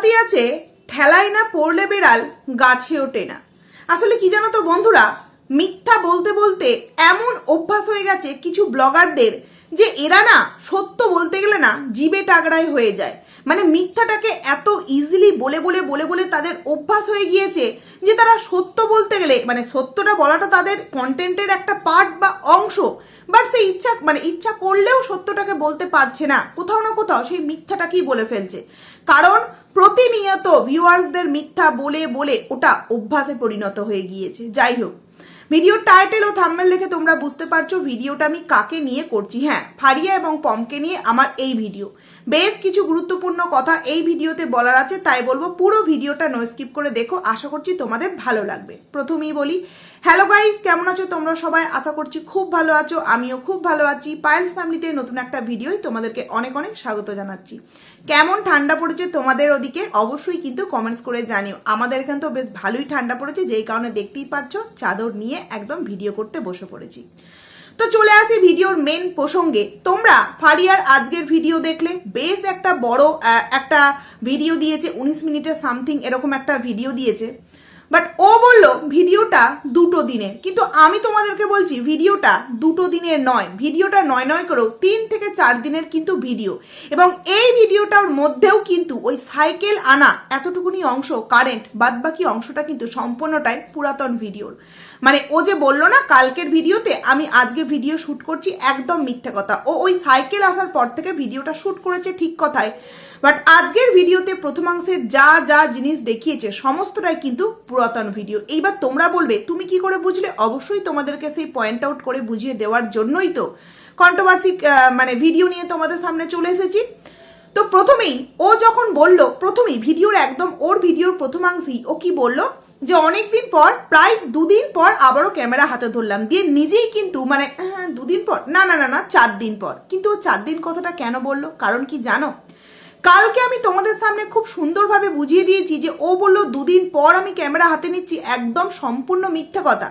কথাতেই আছে, ঠেলায় না পড়লে বেড়াল গাছে ওঠে না আসলে কি জানো তো বন্ধুরা, মিথ্যা বলতে বলতে এমন অভ্যাস হয়ে গেছে কিছু ব্লগারদের যে এরা না সত্য বলতে গেলে না জিবে টাগড়াই হয়ে যায়। মানে মিথ্যাটাকে এত ইজিলি বলে বলে বলে বলে তাদের অভ্যাস হয়ে গিয়েছে যে তারা সত্য বলতে গেলে মানে সত্যটা বলাটা তাদের কন্টেন্টের একটা পার্ট বা অংশ বাট সেই ইচ্ছা মানে ইচ্ছা করলেও সত্যটাকে বলতে পারছে না। কোথাও না কোথাও সেই মিথ্যাটাকেই বলে ফেলছে। কারণ প্রতিনিয়ত ভিউয়ার্সদের মিথ্যা বলে বলে ওটা অভ্যাসে পরিণত হয়ে গিয়েছে। যাই হোক, ভিডিওর টাইটেল ও থাম্বেল দেখে তোমরা বুঝতে পারছ ভিডিওটা আমি কাকে নিয়ে করছি। হ্যাঁ ফারিয়া এবং পমকে নিয়ে আমার এই ভিডিও। বেশ কিছু গুরুত্বপূর্ণ কথা এই ভিডিওতে বলার আছে, তাই বলব পুরো ভিডিওটা নো স্কিপ করে দেখো। আশা করছি তোমাদের ভালো লাগবে। প্রথমেই বলি হ্যালো গাইস কেমন আছো? তোমরা সবাই আশা করছি খুব ভালো আছো। আমিও খুব ভালো আছি। পায়েলস ফ্যামিলিতে নতুন একটা ভিডিওই তোমাদেরকে অনেক অনেক স্বাগত জানাচ্ছি। কেমন ঠান্ডা পড়েছে তোমাদের ওদিকে? অবশ্যই কিন্তু কমেন্টস করে জানিও। আমাদের এখানে তো বেশ ভালোই ঠান্ডা পড়েছে, যেই কারণে দেখতেই পারছ, চাদর নিয়ে একদম ভিডিও করতে বসে পড়েছি। তো চলে আসি ভিডিওর মেন প্রসঙ্গে। তোমরা ফারিয়ার আজকের ভিডিও দেখলে, বেশ একটা বড় একটা ভিডিও দিয়েছে, উনিশ মিনিটের সামথিং এরকম একটা ভিডিও দিয়েছে। বাট ও বলল, ভিডিওটা দুটো দিনের। কিন্তু আমি তোমাদেরকে বলছি, ভিডিওটা দুটো দিনের নয়। ভিডিওটা নয় নয় করেও তিন থেকে চার দিনের কিন্তু ভিডিও। এবং এই ভিডিওটার মধ্যেও কিন্তু ওই সাইকেল আনা এতটুকুনি অংশ, কারেন্ট বাদ বাকি অংশটা কিন্তু সম্পূর্ণটাই পুরাতন ভিডিওর। মানে ও যে বলল না, কালকের ভিডিওতে আমি আজকে ভিডিও শ্যুট করছি একদম মিথ্যে কথা। ও ওই সাইকেল আসার পর থেকে ভিডিওটা শ্যুট করেছে ঠিক কথায়। বাট আজকের ভিডিওতে প্রথমাংশের যা যা জিনিস দেখিয়েছে, সমস্তটাই কিন্তু পুরাতন ভিডিও এইবার তোমরা বলবে, তুমি কি করে বুঝলে? অবশ্যই তোমাদেরকে সেই পয়েন্ট আউট করে বুঝিয়ে দেওয়ার জন্যই তো কন্ট্রোভার্সি মানে ভিডিও নিয়ে তোমাদের সামনে চলে এসেছি। তো প্রথমেই, ও যখন বলল, প্রথমেই ভিডিওর একদম ওর ভিডিওর প্রথমাংশেই ও কি বলল? যে অনেকদিন পর, প্রায় দুদিন পর আবারও ক্যামেরা হাতে ধরলাম। দিয়ে নিজেই কিন্তু মানে হ্যাঁ দুদিন পর? না না না না চার দিন পর। কিন্তু ও চার দিন কথাটা কেন বলল? কারণ কি জানো? কালকে আমি তোমাদের সামনে খুব সুন্দরভাবে বুঝিয়ে দিয়েছি যে ও বলল, দুদিন পর আমি ক্যামেরা হাতে নিচ্ছি। একদম সম্পূর্ণ মিথ্যে কথা।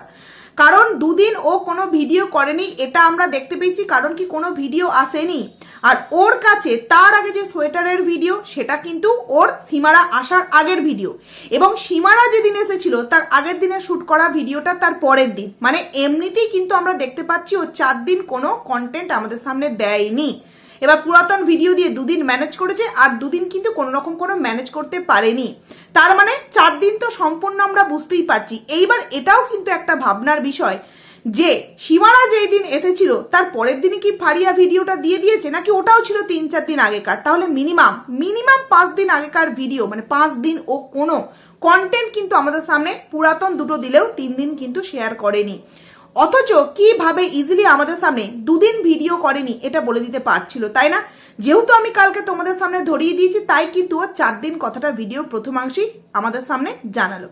কারণ দুদিন ও কোনো ভিডিও করেনি, এটা আমরা দেখতে পেয়েছি, কারণ কি কোনো ভিডিও আসেনি। আর ওর কাছে তার আগে যে সোয়েটারের ভিডিও, সেটা কিন্তু ওর সীমারা আসার আগের ভিডিও। এবং সীমারা যেদিন এসেছিল, তার আগের দিনে শ্যুট করা ভিডিওটা তার পরের দিন। মানে এমনিতেই কিন্তু আমরা দেখতে পাচ্ছি ও চার দিন কোনো কন্টেন্ট আমাদের সামনে দেয়নি। এবার পুরাতন ভিডিও দিয়ে দুদিন ম্যানেজ করেছে, আর দুদিন কিন্তু কোনো রকম কোনো ম্যানেজ করতে পারেনি। তার মানে চার দিন তো সম্পূর্ণ আমরা বুঝতেই পারছি। এইবার এটাও কিন্তু একটা ভাবনার বিষয় যে সীমারা যেই দিন এসেছিল, তার পরের দিনে কি ফারিয়া ভিডিওটা দিয়ে দিয়েছে, নাকি ওটাও ছিল তিন চার দিন আগেকার? তাহলে মিনিমাম মিনিমাম পাঁচ দিন আগেকার ভিডিও মানে পাঁচ দিন ও কোনো কন্টেন্ট কিন্তু আমাদের সামনে পুরাতন দুটো দিলেও তিন দিন কিন্তু শেয়ার করেনি। অথচ কীভাবে ইজিলি আমাদের সামনে দুদিন ভিডিও করেনি এটা বলে দিতে পারছিল, তাই না? যেহেতু আমি কালকে তোমাদের সামনে ধরিয়ে দিয়েছি, তাই কিন্তু ও চার দিন কথাটা ভিডিওর প্রথমাংশেই আমাদের সামনে জানালো।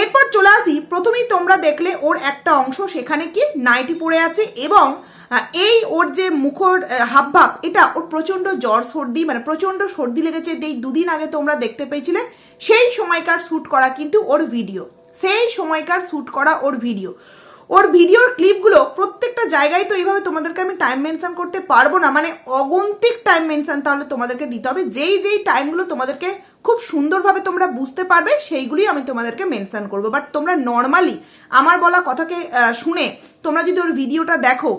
এরপর চলে আসি, প্রথমেই তোমরা দেখলে ওর একটা অংশ সেখানে কি নাইটি পড়ে আছে এবং এই ওর যে মুখর হাবভাব, এটা ওর প্রচণ্ড জ্বর, সর্দি মানে প্রচণ্ড সর্দি লেগেছে, যেই দুদিন আগে তোমরা দেখতে পেয়েছিলে, সেই সময়কার শ্যুট করা কিন্তু ওর ভিডিও সেই সময়কার শ্যুট করা ওর ভিডিও ওর ভিডিওর ক্লিপগুলো প্রত্যেকটা জায়গায় তো এইভাবে তোমাদেরকে আমি টাইম মেনশন করতে পারব না। মানে অগন্তিক টাইম মেনশন তাহলে তোমাদেরকে দিতে হবে। যেই যেই টাইমগুলো তোমাদেরকে খুব সুন্দরভাবে তোমরা বুঝতে পারবে, সেইগুলি আমি তোমাদেরকে মেনশন করব। বাট তোমরা নর্মালি আমার বলা কথাকে শুনে তোমরা যদি ওর ভিডিওটা দেখো,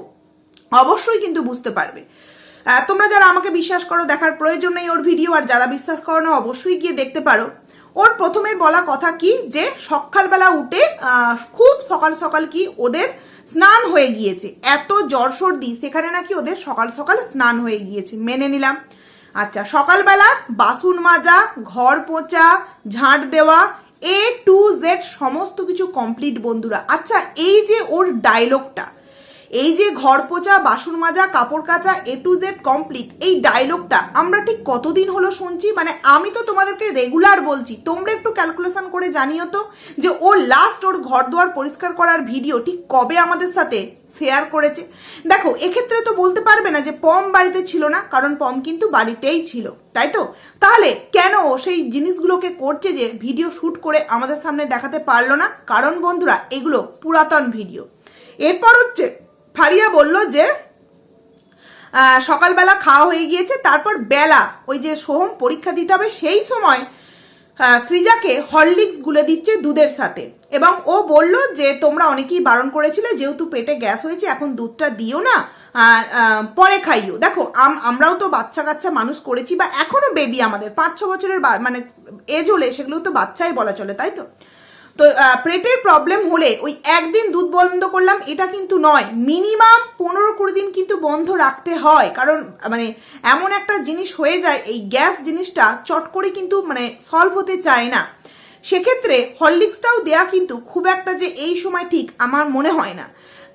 অবশ্যই কিন্তু বুঝতে পারবে। তোমরা যারা আমাকে বিশ্বাস করো, দেখার প্রয়োজন নেই ওর ভিডিও আর যারা বিশ্বাস করো না, অবশ্যই গিয়ে দেখতে পারো। ওর প্রথমে বলা কথা কি যে সকালবেলা উঠে খুব সকাল সকাল কি ওদের স্নান হয়ে গিয়েছে। এত জ্বর সর্দি, সেখানে নাকি ওদের সকাল সকাল স্নান হয়ে গিয়েছে। মেনে নিলাম। আচ্ছা সকালবেলা বাসন মাজা, ঘর পোঁচা, ঝাঁট দেওয়া এ টু জেড সমস্ত কিছু কমপ্লিট বন্ধুরা। আচ্ছা এই যে ওর ডায়লগটা এই যে ঘর পোচা বাসন মাজা, কাপড় কাচা এ টু জেড কমপ্লিট এই ডায়লগটা আমরা ঠিক কতদিন হলো শুনছি? মানে আমি তো তোমাদেরকে রেগুলার বলছি, তোমরা একটু ক্যালকুলেশন করে জানিও তো যে ও লাস্ট ওর ঘর দুয়ার পরিষ্কার করার ভিডিও ঠিক কবে আমাদের সাথে শেয়ার করেছে? দেখো, এক্ষেত্রে তো বলতে পারবে না যে পম বাড়িতে ছিল না, কারণ পম কিন্তু বাড়িতেই ছিল, তাই তো? তাহলে কেন সেই জিনিসগুলোকে করছে যে ভিডিও শ্যুট করে আমাদের সামনে দেখাতে পারল না? কারণ বন্ধুরা, এগুলো পুরাতন ভিডিও এরপর হচ্ছে ফারিয়া বলল যে সকালবেলা খাওয়া হয়ে গিয়েছে, তারপর বেলা ওই যে সোহম পরীক্ষা দিতে হবে, সেই সময় সৃজাকে হরলিক্স গুলে দিচ্ছে দুধের সাথে। এবং ও বলল যে, তোমরা অনেকেই বারণ করেছিলে, যেহেতু পেটে গ্যাস হয়েছে, এখন দুধটা দিও না পরে খাইও। দেখো, আম- আমরাও তো বাচ্চা কাচ্চা মানুষ করেছি, বা এখনও বেবি আমাদের পাঁচ ছ বছরের মানে এজ হলে সেগুলো তো বাচ্চাই বলা চলে, তাই তো? তো পেটের প্রবলেম হলে ওই একদিন দুধ বন্ধ করলাম, এটা কিন্তু নয়। মিনিমাম পনেরো কুড়ি দিন কিন্তু বন্ধ রাখতে হয়। কারণ মানে এমন একটা জিনিস হয়ে যায়, এই গ্যাস জিনিসটা চট করে কিন্তু মানে সলভ হতে চায় না। সেক্ষেত্রে হরলিক্সটাও দেয়া কিন্তু খুব একটা যে এই সময় ঠিক আমার মনে হয় না।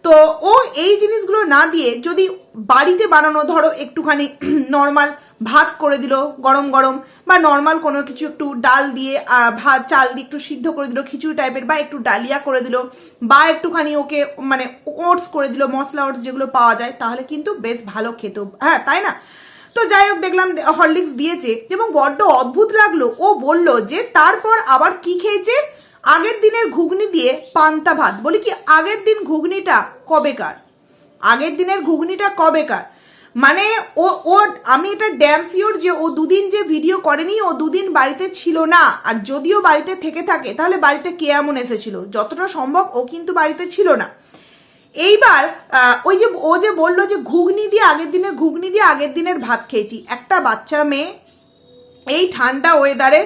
তো, ও এই জিনিসগুলো না দিয়ে যদি বাড়িতে বানানো, ধরো, একটুখানি নর্মাল ভাত করে দিল, গরম গরম বা নর্মাল কোনো কিছু একটু ডাল দিয়ে ভাত, চাল দিয়ে একটু সিদ্ধ করে দিল, খিচুড়ি টাইপের বা একটু ডালিয়া করে দিল, বা একটুখানি ওকে মানে ওটস করে দিল, মশলা ওটস যেগুলো পাওয়া যায়, তাহলে কিন্তু বেশ ভালো খেত হ্যাঁ তাই না? তো যাই হোক, দেখলাম হরলিক্স দিয়েছে, এবং বড্ড অদ্ভুত লাগল। ও বলল যে, তারপর আবার কি খেয়েছে? আগের দিনের ঘুগনি দিয়ে পান্তা ভাত। বলি কি, আগের দিন ঘুগনিটা কবেকার? আগের দিনের ঘুগনিটা কবেকার? মানে ও ও, আমি এটা ড্যাম শিওর যে ও দুদিন যে ভিডিও করেনি, ও দুদিন বাড়িতে ছিল না। আর যদিও বাড়িতে থেকে থাকে, তাহলে বাড়িতে কে এমন এসেছিল? যতটা সম্ভব ও কিন্তু বাড়িতে ছিল না। এইবার ওই যে, ও যে বলল যে ঘুগনি দিয়ে আগের দিনের ঘুগনি দিয়ে আগের দিনের ভাত খেয়েছি। একটা বাচ্চা মেয়ে এই ঠান্ডা ওয়েদারে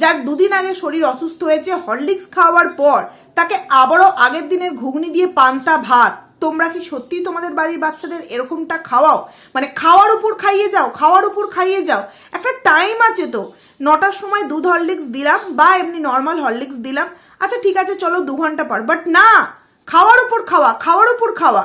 যার দুদিন আগে শরীর অসুস্থ হয়েছে, হরলিক্স খাওয়ার পর, তাকে আবারও আগের দিনের ঘুগনি দিয়ে পান্তা ভাত। তোমরা কি সত্যি তোমাদের বাড়ির বাচ্চাদের এরকমটা খাওয়াও? মানে খাওয়ার উপর খাইয়ে যাও, খাওয়ার উপর খাইয়ে যাও। একটা টাইম আছে তো। নটার সময় দুধ হরলিক্স দিলাম বা এমনি নর্মাল হরলিক্স দিলাম। আচ্ছা ঠিক আছে, চলো দু ঘণ্টা পর। বাট না, খাওয়ার উপর খাওয়া, খাওয়ার উপর খাওয়া।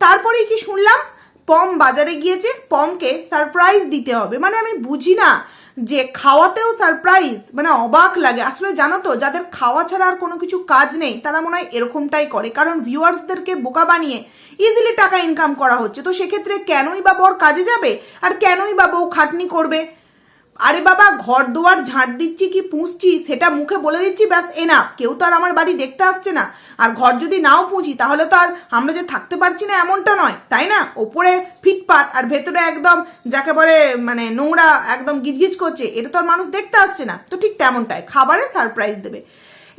তারপরেই কি শুনলাম? পম বাজারে গিয়েছে, পমকে সারপ্রাইজ দিতে হবে। মানে আমি বুঝি না যে খাওয়াতেও সারপ্রাইজ মানে অবাক লাগে। আসলে জানো তো, যাদের খাওয়া ছাড়া আর কোনো কিছু কাজ নেই, তারা মনে হয় এরকমটাই করে। কারণ ভিউয়ার্সদেরকে বোকা বানিয়ে ইজিলি টাকা ইনকাম করা হচ্ছে। তো সেক্ষেত্রে কেনই বা বর কাজে যাবে? আর কেনই বা বউ খাটনি করবে? আরে বাবা, ঘর দুয়ার ঝাঁট দিচ্ছি কি পুষছি সেটা মুখে বলে দিচ্ছি, ব্যাস এ না কেউ তো আর আমার বাড়ি দেখতে আসছে না। আর ঘর যদি নাও পুঁজি, তাহলে তো আর আমরা যে থাকতে পারছি না এমনটা নয়, তাই না? ওপরে ফিটপাট আর ভেতরে একদম যাকে বলে মানে নোংরা একদম গিজগিজ করছে, এটা তো আর মানুষ দেখতে আসছে না। তো ঠিক তেমনটাই, খাবারে সারপ্রাইজ দেবে।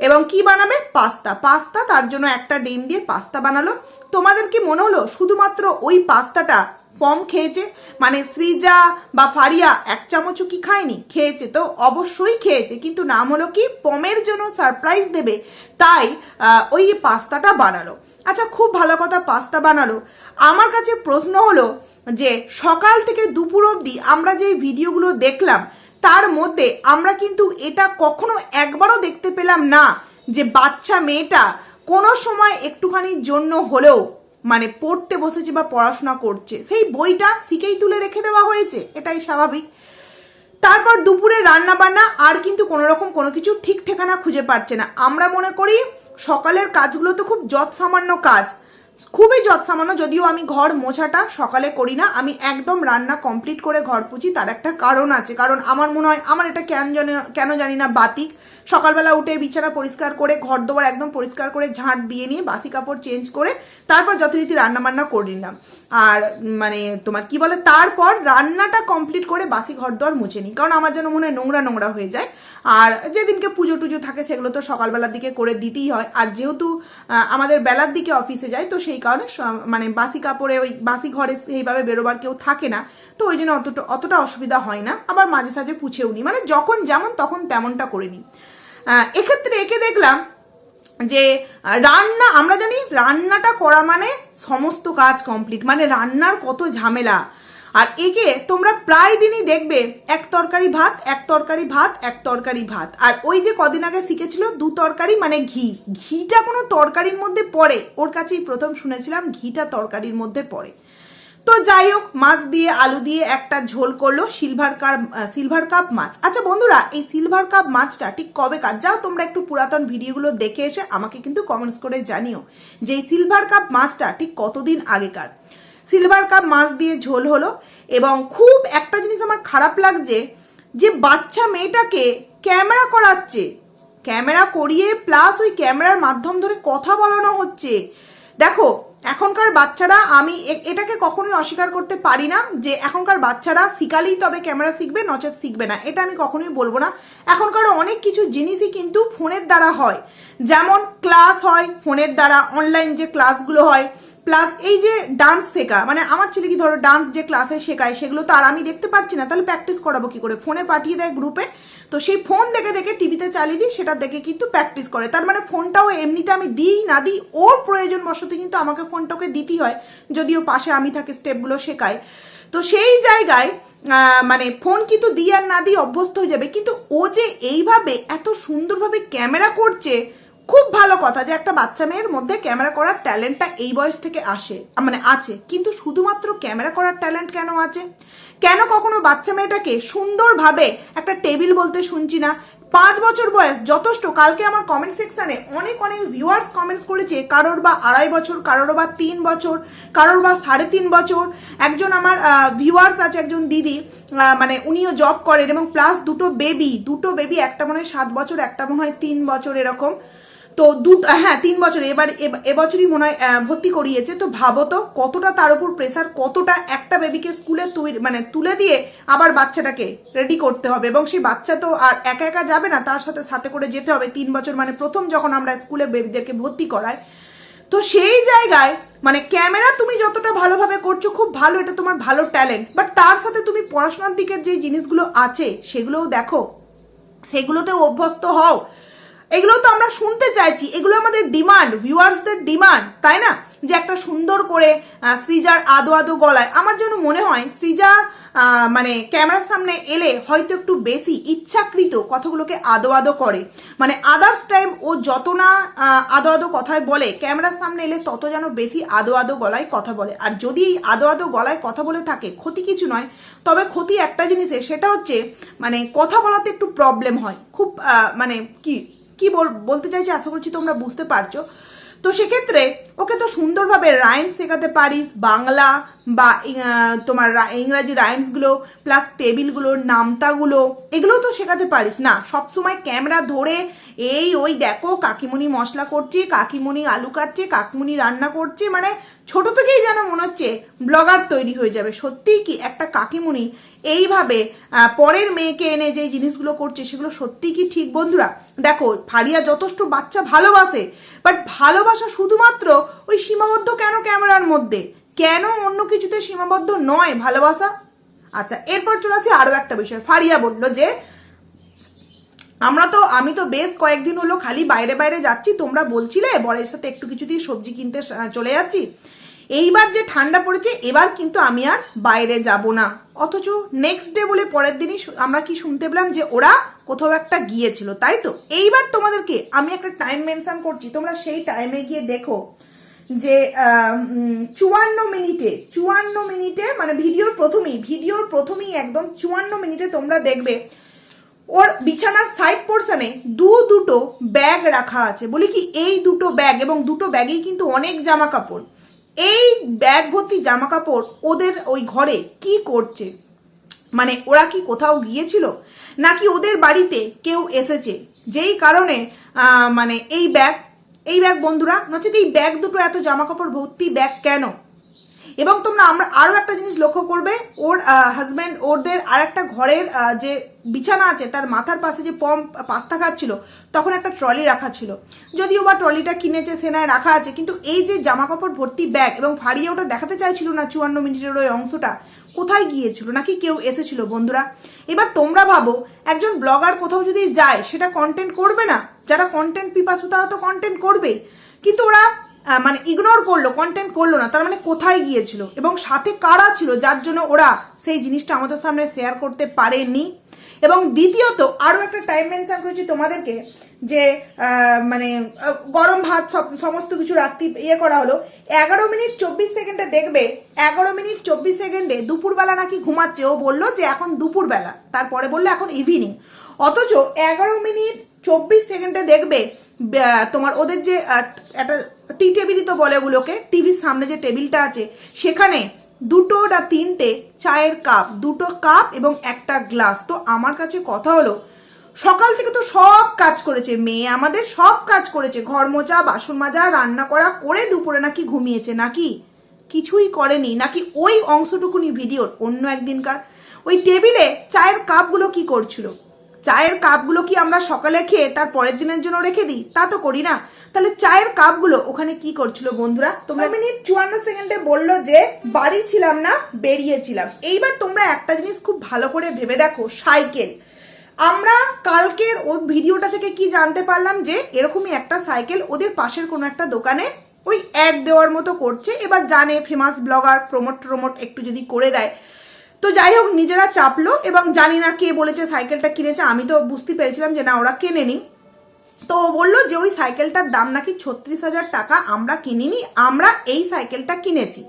এবং কি বানাবে? পাস্তা। পাস্তা, তার জন্য একটা ডিম দিয়ে পাস্তা বানালো। তোমাদের কি মনে হলো? শুধুমাত্র ওই পাস্তাটা পম খেয়েছে। মানে সৃজা বা ফারিয়া এক চামচও কি খায়নি? খেয়েছে তো অবশ্যই খেয়েছে। কিন্তু নাম হলো কি? পমের জন্য সারপ্রাইজ দেবে। তাই ওই পাস্তাটা বানালো। আচ্ছা খুব ভালো কথা পাস্তা বানালো। আমার কাছে প্রশ্ন হলো যে, সকাল থেকে দুপুর অবধি আমরা যে ভিডিওগুলো দেখলাম, তার মধ্যে আমরা কিন্তু এটা কখনো একবারও দেখতে পেলাম না যে বাচ্চা মেয়েটা কোনো সময় একটুখানির জন্য হলেও মানে পড়তে বসেছে বা পড়াশোনা করছে, সেই বইটা শিখেই তুলে রেখে দেওয়া হয়েছে, এটাই স্বাভাবিক। তারপর দুপুরে রান্না বান্না আর কিন্তু কোনো রকম কোনো কিছু ঠিক ঠিকানা খুঁজে পাচ্ছে না। আমরা মনে করি সকালের কাজগুলো তো খুব যৎসামান্য কাজ খুবই যৎ সামান্য যদিও আমি ঘর মোছাটা সকালে করি না। আমি একদম রান্না কমপ্লিট করে ঘর পুছি, তার একটা কারণ আছে। কারণ আমার মনে হয়, আমার এটা কেন জানি কেন জানি না বাতিক। সকালবেলা উঠে বিছানা পরিষ্কার করে ঘর দোবার একদম পরিষ্কার করে ঝাঁট দিয়ে নিয়ে, বাসি কাপড় চেঞ্জ করে, তারপর যথারীতি রান্না বান্না করে নিলাম। আর মানে তোমার কি বলে, তারপর রান্নাটা কমপ্লিট করে বাসি ঘর দোয়ার মুছে নিই। কারণ আমার যেন মনে হয় নোংরা নোংরা হয়ে যায়। আর যেদিনকে পুজো টুজো থাকে, সেগুলো তো সকালবেলার দিকে করে দিতেই হয়। আর যেহেতু আমাদের বেলার দিকে অফিসে যায় তো সেই কারণে মানে বাসি কাপড়ে ওই বাসি ঘরে সেইভাবে বেরোবার কেউ থাকে না। তো ওই জন্য অতটা অতটা অসুবিধা হয় না। আবার মাঝে সাঝে পুছেও নিই মানে যখন যেমন তখন তেমনটা করে নিই এক্ষেত্রে একে দেখলাম যে, রান্না, আমরা জানি রান্নাটা করা মানে সমস্ত কাজ কমপ্লিট মানে রান্নার কত ঝামেলা। আর একে তোমরা প্রায় দিনই দেখবে, এক তরকারি ভাত, এক তরকারি ভাত, এক তরকারি ভাত। আর ওই যে কদিন আগে শিখেছিল, দু তরকারি মানে ঘি। ঘিটা কোনো তরকারির মধ্যে পড়ে। ওর কাছেই প্রথম শুনেছিলাম, ঘিটা তরকারির মধ্যে পড়ে। তো যাই হোক, মাছ দিয়ে আলু দিয়ে একটা ঝোল করল, সিলভার কাপ সিলভার কাপ মাছ। আচ্ছা বন্ধুরা, এই সিলভার কাপ মাছটা ঠিক কবে কাজ? যাও তোমরা একটু পুরাতন ভিডিওগুলো দেখে এসে আমাকে কিন্তু কমেন্টস করে জানিও যে এই সিলভার কাপ মাছটা ঠিক কতদিন আগেকার। সিলভার কাপ মাছ দিয়ে ঝোল হলো এবং খুব একটা জিনিস আমার খারাপ লাগছে যে বাচ্চা মেয়েটাকে ক্যামেরা করাচ্ছে। ক্যামেরা করিয়ে প্লাস ওই ক্যামেরার মাধ্যম ধরে কথা বলানো হচ্ছে। দেখো, এখনকার বাচ্চারা, আমি এটাকে কখনোই অস্বীকার করতে পারি না যে এখনকার বাচ্চারা শিখালেই তবে ক্যামেরা শিখবে, নচেত শিখবে না। এটা আমি কখনোই বলব না। এখনকার অনেক কিছু জিনিসই কিন্তু ফোনের দ্বারা হয়। যেমন ক্লাস হয়, ফোনের দ্বারা অনলাইন যে ক্লাসগুলো হয় প্লাস এই যে ডান্স শেখা মানে আমার ছেলে কি ধরো ডান্স যে ক্লাসে শেখায়, সেগুলো তো আর আমি দেখতে পাচ্ছি না, তাহলে প্র্যাকটিস করাবো কি করে? ফোনে পাঠিয়ে দেয় গ্রুপে তো সেই ফোন দেখে দেখে টিভিতে চালিয়ে দিই, সেটা দেখে কিন্তু প্র্যাকটিস করে। তার মানে ফোনটাও এমনিতে আমি দিই না দিই, ওর প্রয়োজন বশত কিন্তু আমাকে ফোনটাকে দিতেই হয় যদিও পাশে আমি থাকি স্টেপগুলো শেখাই। তো সেই জায়গায় মানে ফোন কিন্তু দিই আর না দিই অভ্যস্ত হয়ে যাবে, কিন্তু ও যে এইভাবে এত সুন্দরভাবে ক্যামেরা করছে খুব ভালো কথা যে একটা বাচ্চা মেয়ের মধ্যে ক্যামেরা করার ট্যালেন্টটা এই বয়স থেকে আসে মানে আছে। কিন্তু শুধুমাত্র ক্যামেরা করার ট্যালেন্ট কেন আছে? কেন কখনো বাচ্চা মেয়েটাকে সুন্দরভাবে একটা টেবিল বলতে শুনছি না? পাঁচ বছর বয়স যথেষ্ট। কালকে আমার কমেন্ট সেকশানে অনেক অনেক ভিউয়ার্স কমেন্টস করেছে, কারোর বা আড়াই বছর, কারোর বা তিন বছর, কারোর বা সাড়ে তিন বছর। একজন আমার ভিউয়ার্স আছে একজন দিদি মানে উনিও জব করেন এবং প্লাস দুটো বেবি দুটো বেবি একটা মনে হয় সাত বছর, একটা মনে হয় তিন বছর এরকম। তো দু হ্যাঁ তিন বছর। এবার এব- এবছরই মনে হয় ভর্তি করিয়েছে। তো ভাবো তো, কতটা তার উপর প্রেসার কতটা একটা বেবিকে স্কুলে তুই মানে তুলে দিয়ে আবার বাচ্চাটাকে রেডি করতে হবে? এবং সেই বাচ্চা তো আর একা একা যাবে না, তার সাথে সাথে করে যেতে হবে তিন বছর। মানে প্রথম যখন আমরা স্কুলে বেবিদেরকে ভর্তি করাই, তো সেই জায়গায় মানে ক্যামেরা তুমি যতটা ভালোভাবে করছ, খুব ভালো, এটা তোমার ভালো ট্যালেন্ট বাট তার সাথে তুমি পড়াশোনার দিকের যে জিনিসগুলো আছে, সেগুলোও দেখো। সেগুলোতেও অভ্যস্ত হও। এগুলো তো আমরা শুনতে চাইছি। এগুলো আমাদের ডিমান্ড ভিউয়ার্সদের ডিমান্ড তাই না? যে একটা সুন্দর করে সৃজার আদো আদো গলায়। আমার যেন মনে হয়, সৃজা মানে ক্যামেরার সামনে এলে হয়তো একটু বেশি ইচ্ছাকৃত কথাগুলোকে আদো আদো করে। মানে আদার্স টাইম ও যত না আদো আদো কথায় বলে, ক্যামেরার সামনে এলে তত যেন বেশি আদো আদো গলায় কথা বলে। আর যদি এই আদো আদো গলায় কথা বলে থাকে, ক্ষতি কিছু নয়, তবে ক্ষতি একটা জিনিসে, সেটা হচ্ছে মানে কথা বলাতে একটু প্রবলেম হয়। খুব মানে কি কি বল- বলতে চাইছি আশা করছি তোমরা বুঝতে পারছ। তো সেক্ষেত্রে ওকে তো সুন্দরভাবে রাইমস শেখাতে পারিস, বাংলা বা তোমার ইংরাজি রাইমসগুলো প্লাস টেবিলগুলো নামতাগুলো এগুলো তো শেখাতে পারিস না। সবসময় ক্যামেরা ধরে এই ওই দেখো কাকিমণি মশলা করছে কাকিমণি আলু কাটছে কাকিমণি রান্না করছে মানে ছোট থেকেই যেন মনে হচ্ছে ব্লগার তৈরি হয়ে যাবে। সত্যিই কি একটা কাকিমণি এইভাবে পরের মেয়েকে এনে যে জিনিসগুলো করছে, সেগুলো সত্যিই কি ঠিক বন্ধুরা? দেখো, ফারিয়া যথেষ্ট বাচ্চা ভালোবাসে বাট ভালোবাসা শুধুমাত্র ওই সীমাবদ্ধ কেন ক্যামেরার মধ্যে? কেন অন্য কিছুতে সীমাবদ্ধ নয় ভালোবাসা? আচ্ছা এরপর চলে আসি আরও একটা বিষয়। ফারিয়া বলল যে আমরা তো, আমি তো বেশ কয়েকদিন হলো খালি বাইরে বাইরে যাচ্ছি, তোমরা বলছিলে, বরের সাথে একটু কিছু দিয়ে সবজি কিনতে চলে যাচ্ছি। এইবার যে ঠান্ডা পড়েছে, এবার কিন্তু আমি আর বাইরে যাব না। অথচ নেক্সট ডে বলে পরের দিনই আমরা কি শুনতে পেলাম যে ওরা কোথাও একটা গিয়েছিল, তাই তো? এইবার তোমাদেরকে আমি একটা টাইম মেনশন করছি, তোমরা সেই টাইমে গিয়ে দেখো যে চুয়ান্ন মিনিটে চুয়ান্ন মিনিটে মানে ভিডিওর প্রথমেই ভিডিওর প্রথমেই একদম চুয়ান্ন মিনিটে তোমরা দেখবে ওর বিছানার সাইড পোর্শনে দু দুটো ব্যাগ রাখা আছে। বলি কি, এই দুটো ব্যাগ এবং দুটো ব্যাগেই কিন্তু অনেক জামা কাপড় এই ব্যাগ ভর্তি জামা কাপড় ওদের ওই ঘরে কি করছে? মানে ওরা কি কোথাও গিয়েছিল? নাকি ওদের বাড়িতে কেউ এসেছে? যেই কারণে মানে এই ব্যাগ এই ব্যাগ বন্ধুরা নচেত এই ব্যাগ দুটো এত জামা কাপড় ভর্তি ব্যাগ কেন? এবং তোমরা আমরা আরও একটা জিনিস লক্ষ্য করবে, ওর হাজব্যান্ড ওদের আর একটা ঘরের যে বিছানা আছে, তার মাথার পাশে যে পম পাস্তা খাচ্ছিল, তখন একটা ট্রলি রাখা ছিল। যদিও বা ট্রলিটা কিনেছে, সেনায় রাখা আছে, কিন্তু এই যে জামা কাপড় ভর্তি ব্যাগ এবং ফাড়িয়ে ওটা দেখাতে চাইছিল না চুয়ান্ন মিনিটের ওই অংশটা, কোথায় গিয়েছিল? নাকি কেউ এসেছিল, বন্ধুরা? এবার তোমরা ভাবো, একজন ব্লগার কোথাও যদি যায়, সেটা কন্টেন্ট করবে না? যারা কন্টেন্ট পিপাসু, তারা তো কন্টেন্ট করবেই। কিন্তু ওরা মানে ইগনোর করল কন্টেন্ট করল না, তার মানে কোথায় গিয়েছিল? এবং সাথে কারা ছিল যার জন্য ওরা সেই জিনিসটা আমাদের সামনে শেয়ার করতে পারেনি? এবং দ্বিতীয়ত, আরও একটা টাইম মেনশন করেছি তোমাদেরকে, যে মানে গরম ভাত, সব, সমস্ত কিছু রাত্রি ইয়ে করা হলো। এগারো মিনিট চব্বিশ সেকেন্ডে দেখবে, এগারো মিনিট চব্বিশ সেকেন্ডে দুপুরবেলা নাকি ঘুমাচ্ছে। ও বলল যে, এখন দুপুরবেলা। তারপরে বলল, এখন ইভিনিং অথচ এগারো মিনিট চব্বিশ সেকেন্ডে দেখবে তোমার ওদের যে একটা টি টেবিলই তো বলে ওগুলোকে, টিভির সামনে যে টেবিলটা আছে, সেখানে দুটো না তিনটে চায়ের কাপ, দুটো কাপ এবং একটা গ্লাস। তো আমার কাছে কথা হলো, সকাল থেকে তো সব কাজ করেছে, মেয়ে আমাদের সব কাজ করেছে, ঘর মোচা বাসন মাজা, রান্না করা, করে দুপুরে নাকি ঘুমিয়েছে, নাকি? কিছুই করেনি, নাকি ওই অংশটুকুনি ভিডিওর অন্য একদিনকার। ওই টেবিলে চায়ের কাপগুলো কি করছিল? চায়ের কাপগুলো কি আমরা সকালে খেয়ে তার পরের দিনের জন্য রেখে দিই? তা তো করি না। তাহলে চায়ের কাপগুলো ওখানে কি করছিল বন্ধুরা? তোমরা মিনিট চুয়ান্ন সেকেন্ডে বলল যে, বাড়ি ছিলাম না, বেরিয়েছিলাম। এইবার তোমরা একটা জিনিস খুব ভালো করে ভেবে দেখো, সাইকেল। আমরা কালকের ওই ভিডিওটা থেকে কি জানতে পারলাম যে, এরকমই একটা সাইকেল ওদের পাশের কোনো একটা দোকানে ওই অ্যাড দেওয়ার মতো করছে। এবার জানে ফেমাস ব্লগার প্রমোট প্রমোট একটু যদি করে দেয় তো যাই হোক, নিজেরা চাপলো এবং জানি না কে বলেছে সাইকেলটা কিনেছে, আমি তো বুঝতে পেরেছিলাম যে না, ওরা কেনেনি। তো ও বলল যে ওই সাইকেলটার দাম নাকি ছত্রিশ হাজার টাকা, আমরা কিনিনি, আমরা এই সাইকেলটা কিনেছি।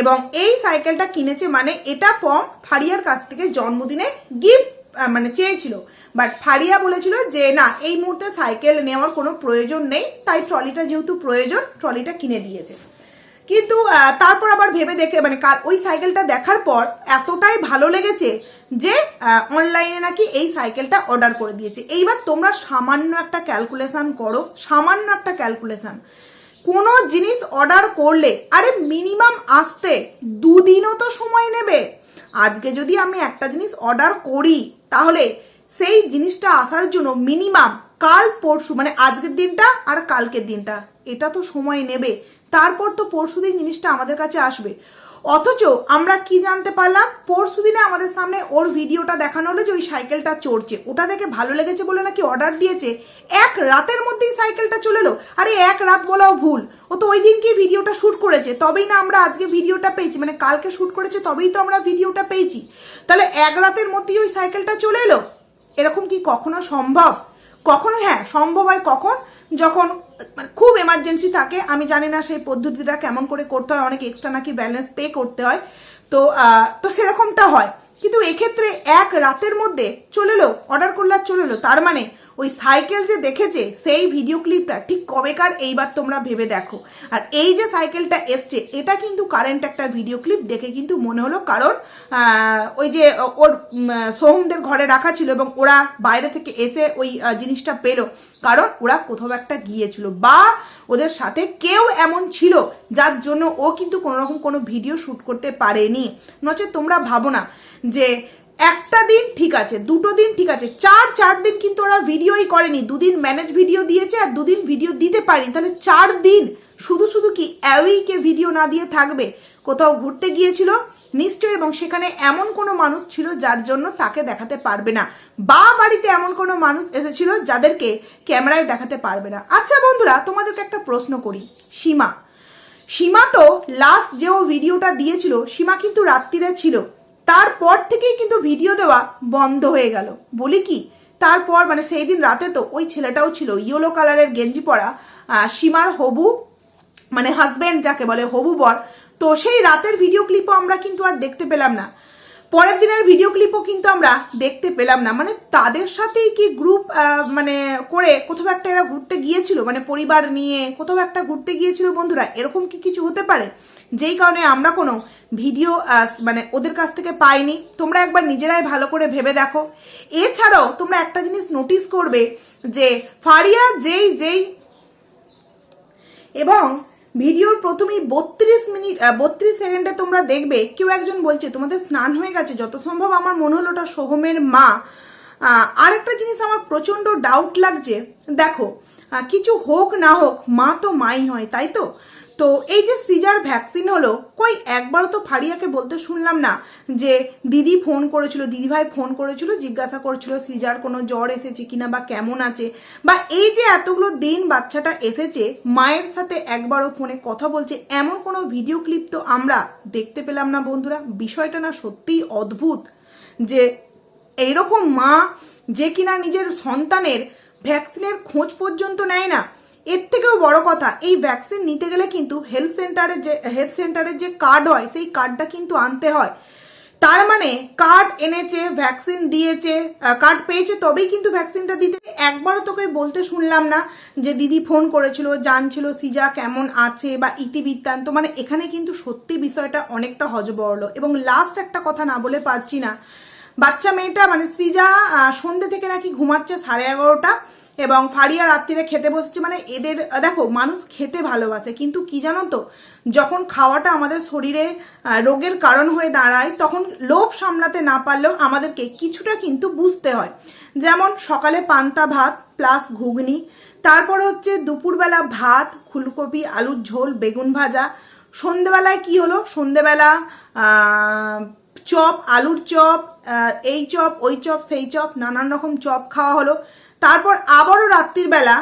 এবং এই সাইকেলটা কিনেছে মানে এটা পম ফারিয়ার কাছ থেকে জন্মদিনে গিফট মানে চেয়েছিল। বাট ফারিয়া বলেছিল যে না, এই মুহূর্তে সাইকেল নেওয়ার কোনো প্রয়োজন নেই, তাই ট্রলিটা যেহেতু প্রয়োজন, ট্রলিটা কিনে দিয়েছে। কিন্তু তারপর আবার ভেবে দেখে মানে ওই সাইকেলটা দেখার পর এতটাই ভালো লেগেছে যে অনলাইনে নাকি এই সাইকেলটা অর্ডার করে দিয়েছে। এইবার তোমরা সামান্য একটা ক্যালকুলেশান করো, সামান্য একটা ক্যালকুলেশান কোনো জিনিস অর্ডার করলে, আরে মিনিমাম আসতে দুদিনও তো সময় নেবে। আজকে যদি আমি একটা জিনিস অর্ডার করি, তাহলে সেই জিনিসটা আসার জন্য মিনিমাম কাল পরশু মানে আজকের দিনটা আর কালকের দিনটা, এটা তো সময় নেবে। তারপর তো পরশু দিন জিনিসটা আমাদের কাছে আসবে। অথচ আমরা কি জানতে পারলাম? পরশু দিনে আমাদের সামনে ওর ভিডিওটা দেখানো হলো যে ওই সাইকেলটা চড়ছে। ওটা দেখে ভালো লেগেছে বলে নাকি অর্ডার দিয়েছে। এক রাতের মধ্যেই সাইকেলটা চলে এলো। আরে এক রাত বলাও ভুল। ও তো ওই দিনকে ভিডিওটা শ্যুট করেছে। তবেই না আমরা আজকে ভিডিওটা পেয়েছি। মানে কালকে শ্যুট করেছে, তবেই তো আমরা ভিডিওটা পেয়েছি। তাহলে এক রাতের মধ্যেই ওই সাইকেলটা চলে এলো? এরকম কি কখনো সম্ভব? কখনো হ্যাঁ সম্ভব হয় কখন? যখন মানে খুব এমার্জেন্সি থাকে, আমি জানি না সেই পদ্ধতিটা কেমন করে করতে হয়, অনেক এক্সট্রা নাকি ব্যালেন্স পে করতে হয়। তো তো সেরকমটা হয়। কিন্তু এক্ষেত্রে এক রাতের মধ্যে চলে এলো অর্ডার করলে চলে এলো, তার মানে ওই সাইকেল যে দেখেছে, সেই ভিডিও ক্লিপটা ঠিক কবেকার এইবার তোমরা ভেবে দেখো। আর এই যে সাইকেলটা এসছে, এটা কিন্তু কারেন্ট একটা ভিডিও ক্লিপ দেখে কিন্তু মনে হলো কারণ ওই যে ওর সোহমদের ঘরে রাখা ছিল এবং ওরা বাইরে থেকে এসে ওই জিনিসটা পেল। কারণ ওরা কোথাও একটা গিয়েছিল বা ওদের সাথে কেউ এমন ছিল যার জন্য ও কিন্তু কোনো রকম কোনো ভিডিও শ্যুট করতে পারেনি। নচে তোমরা ভাবো না যে একটা দিন ঠিক আছে, দুটো দিন ঠিক আছে। চার চার দিন কিন্তু ওরা ভিডিওই করেনি। দুদিন ম্যানেজ ভিডিও দিয়েছে আর দুদিন ভিডিও দিতে পারেনি। তাহলে চার দিন শুধু শুধু কি অ্যাওইকে ভিডিও না দিয়ে থাকবে? কোথাও ঘুরতে গিয়েছিল, নিশ্চয়ই, এবং সেখানে এমন কোনো মানুষ ছিল যার জন্য তাকে দেখাতে পারবে না। বা বাড়িতে এমন কোনো মানুষ এসেছিল যাদেরকে ক্যামেরায় দেখাতে পারবে না। আচ্ছা বন্ধুরা, তোমাদেরকে একটা প্রশ্ন করি। সীমা। সীমা তো লাস্ট যে ও ভিডিওটা দিয়েছিল, সীমা কিন্তু রাত্রিরে ছিল। তারপর থেকেই কিন্তু ভিডিও দেওয়া বন্ধ হয়ে গেল। বলি কি? তারপর মানে সেই দিন রাতে তো ওই ছেলেটাও ছিল ইয়েলো কালারের গেঞ্জি পরা সীমার হবু মানে হাজবেন্ড যাকে বলে হবু বর। তো সেই রাতের ভিডিও ক্লিপও আমরা কিন্তু আর দেখতে পেলাম না। পরের দিনের ভিডিও ক্লিপও কিন্তু আমরা দেখতে পেলাম না। মানে তাদের সাথেই কি গ্রুপ মানে করে কোথাও একটা এরা ঘুরতে গিয়েছিল? মানে পরিবার নিয়ে কোথাও একটা ঘুরতে গিয়েছিল বন্ধুরা? এরকম কি কিছু হতে পারে? যেই কারণে আমরা কোনো ভিডিও মানে ওদের কাছ থেকে পাইনি। তোমরা একবার নিজেরাই ভালো করে ভেবে দেখো। এছাড়াও তোমরা একটা জিনিস নোটিস করবে যে ফারিয়া যেই যেই এবং ভিডিওর প্রথমেই বত্রিশ মিনিট বত্রিশ সেকেন্ডে তোমরা দেখবে, কেউ একজন বলছে, তোমাদের স্নান হয়ে গেছে, যত সম্ভব আমার মনে হলো ওটা সোহমের মা। আর আরেকটা জিনিস আমার প্রচণ্ড ডাউট লাগছে। দেখো কিছু হোক না হোক, মা তো মাই হয়, তাই তো? তো এই যে সৃজার ভ্যাকসিন হলো, কই একবারও তো ফারিয়াকে বলতে শুনলাম না যে দিদি ফোন করেছিল, দিদিভাই ফোন করেছিল, জিজ্ঞাসা করেছিল সৃজার কোনো জ্বর এসেছে কিনা বা কেমন আছে? বা এই যে এতগুলো দিন বাচ্চাটা এসেছে, মায়ের সাথে একবারও ফোনে কথা বলছে, এমন কোনো ভিডিও ক্লিপ তো আমরা দেখতে পেলাম না বন্ধুরা। বিষয়টা না সত্যিই অদ্ভুত যে এইরকম মা যে কিনা নিজের সন্তানের ভ্যাকসিনের খোঁজ পর্যন্ত নেয় না। এর থেকেও বড় কথা, এই ভ্যাকসিন নিতে গেলে কিন্তু হেলথ সেন্টারে যে হেলথ সেন্টারের যে কার্ড হয়, সেই কার্ডটা কিন্তু আনতে হয়। তার মানে কার্ড এনেছে ভ্যাকসিন দিয়েছে কার্ড পেয়েছে, তবেই কিন্তু ভ্যাকসিনটা দিতে। একবারও তোকে বলতে শুনলাম না যে দিদি ফোন করেছিল, জানছিল, সিজা কেমন আছে বা ইতিবৃত্তান্ত মানে এখানে কিন্তু সত্যি বিষয়টা অনেকটা হজবরল এবং লাস্ট একটা কথা না বলে পারছি না। বাচ্চা মেয়েটা মানে সৃজা সন্ধ্যে থেকে নাকি ঘুমাচ্ছে সাড়ে এগারোটা। এবং ফারিয়া রাত্রিরে খেতে বসেছে মানে এদের, দেখো, মানুষ খেতে ভালোবাসে, কিন্তু কি জানো তো, যখন খাওয়াটা আমাদের শরীরে রোগের কারণ হয়ে দাঁড়ায়, তখন লোভ সামলাতে না পারলেও আমাদেরকে কিছুটা কিন্তু বুঝতে হয়। যেমন সকালে পান্তা ভাত প্লাস ঘুগনি, তারপর হচ্ছে দুপুরবেলা ভাত, ফুলকপি, আলুর ঝোল, বেগুন ভাজা, সন্ধেবেলায় কি হলো? সন্ধেবেলা চপ, আলুর চপ এই চপ, ওই চপ, সেই চপ, নানান রকম চপ খাওয়া হলো। তারপর আবারও রাত্রির বেলা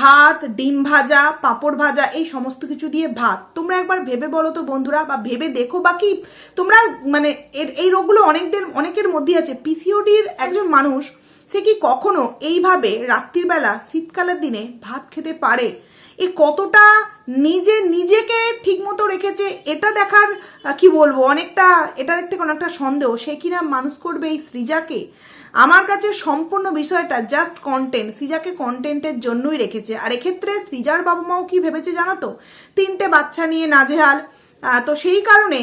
ভাত, ডিম ভাজা, পাঁপড় ভাজা, এই সমস্ত কিছু দিয়ে ভাত। তোমরা একবার ভেবে বলো তো বন্ধুরা, বা ভেবে দেখো, বা কি? তোমরা মানে এর, এই রোগগুলো অনেকদের, অনেকের মধ্যে আছে। পিসিওডির একজন মানুষ, সে কি কখনো এইভাবে রাত্রির বেলা শীতকালের দিনে ভাত খেতে পারে? এ কতটা নিজে, নিজেকে ঠিকমতো রেখেছে, এটা দেখার কি বলব, অনেকটা এটা দেখতে কোনো একটা সন্দেহ। সে কিনা মানুষ করবে এই সৃজাকে? আমার কাছে সম্পূর্ণ বিষয়টা জাস্ট কন্টেন্ট সিজাকে কন্টেন্টের জন্যই রেখেছে। আর এক্ষেত্রে সৃজার বাবা মাও কি ভেবেছে জানো তো? তিনটে বাচ্চা নিয়ে নাজেহাল। তো সেই কারণে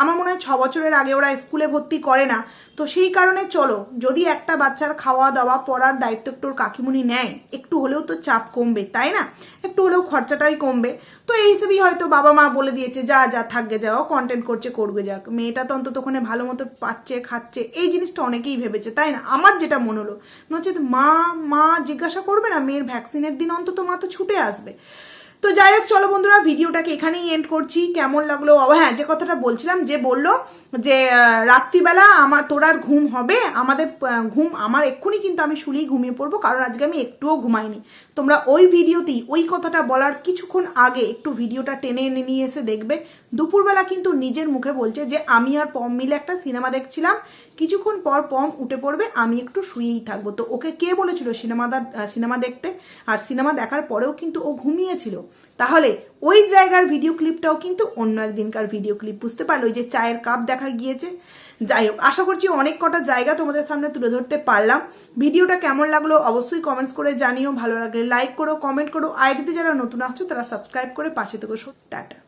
আমার মনে হয় ছ বছরের আগে ওরা স্কুলে ভর্তি করে না। তো সেই কারণে চলো, যদি একটা বাচ্চার খাওয়া দাওয়া পড়ার দায়িত্ব একটু ওর কাকিমুনি নেয়, একটু হলেও তো চাপ কমবে, তাই না? একটু হলেও খরচাটাই কমবে। তো এই হিসেবেই হয়তো বাবা মা বলে দিয়েছে, যা যা থাকবে যাও কন্টেন্ট করছে, করবে, যাক। মেয়েটা তো অন্তত ওখানে ভালো মতো পাচ্ছে, খাচ্ছে, এই জিনিসটা অনেকেই ভেবেছে, তাই না? আমার যেটা মনে হলো নচেত মা মা জিজ্ঞাসা করবে না, মেয়ের ভ্যাকসিনের দিন অন্তত মা তো ছুটে আসবে। তো যাই হোক, চলো বন্ধুরা, ভিডিওটাকে এখানেই এন্ড করছি। কেমন লাগল? হ্যাঁ যে কথাটা বলছিলাম, যে বলল যে রাত্রিবেলা আমার, তোর আর ঘুম হবে। আমাদের ঘুম আমার এক্ষুনি কিন্তু আমি শুলেই ঘুমিয়ে পড়ব, কারণ আজকে আমি একটুও ঘুমাইনি। তোমরা ওই ভিডিওতেই, ওই কথাটা বলার কিছুক্ষণ আগে একটু ভিডিওটা টেনে এনে নিয়ে এসে দেখবে। দুপুরবেলা কিন্তু নিজের মুখে বলছে যে, আমি আর পম মিলে একটা সিনেমা দেখছিলাম। কিছুক্ষণ পর পম উঠে পড়বে, আমি একটু শুয়েই থাকব। তো ওকে কে বলেছিল সিনেমা সিনেমা দেখতে? আর সিনেমা দেখার পরেও কিন্তু ও ঘুমিয়েছিল। তাহলে ওই জায়গার ভিডিও ক্লিপটাও কিন্তু অন্য একদিনকার ভিডিও ক্লিপ বুঝতে পারল ওই যে চায়ের কাপ দেখা গিয়েছে? যাই হোক, আশা করছি অনেক কটা জায়গা তোমাদের সামনে তুলে ধরতে পারলাম। ভিডিওটা কেমন লাগল অবশ্যই কমেন্টস করে জানিও। ভালো লাগলে লাইক করো কমেন্ট করো। আইডিতে যারা নতুন আসছো, তারা সাবস্ক্রাইব করে পাশে থেকে। টাটা।